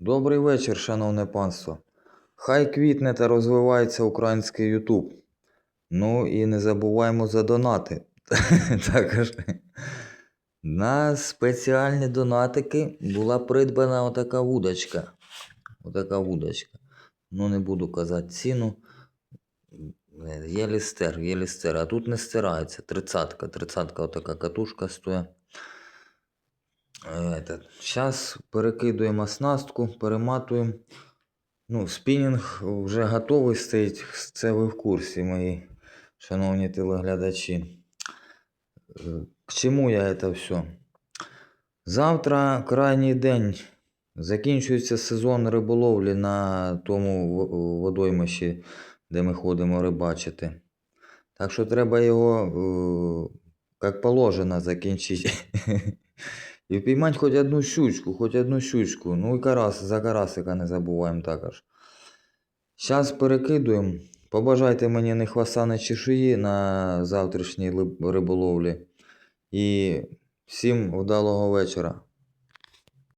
Добрий вечір, шановне панство. Хай квітне та розвивається український Ютуб. Ну і не забуваємо за донати. Також на спеціальні донатики була придбана отака вудочка. Отака вудочка. Ну, не буду казати ціну. Е, Єлі стер, єлі стер. А тут не стирається. Тридцатка. Тридцатка отака катушка стоїть. Зараз перекидуємо оснастку, перематуємо. Ну, спінінг вже готовий стоїть. Це ви в курсі, мої шановні телеглядачі. Е, К чому я це все? Завтра крайній день. Закінчується сезон риболовлі на тому водоймищі, де ми ходимо рибачити. Так що треба його, е, як положено, закінчити. І впіймати хоч одну щучку, хоч одну щучку. Ну і карас, за карасика не забуваємо також. Зараз перекидуємо. Побажайте мені не хваса, не чешуї на завтрашній риболовлі. І всім вдалого вечора.